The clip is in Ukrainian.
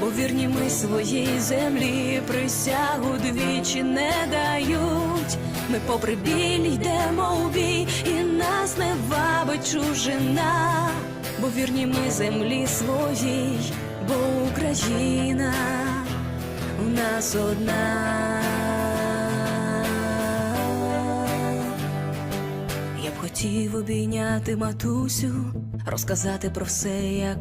бо вірні ми своїй землі присягу двічі не дають. Ми попри біль йдемо у бій, і нас не вабить чужина, бо вірні ми землі своїй, бо Україна у нас одна. Хотів обійняти матусю, розказати про все, як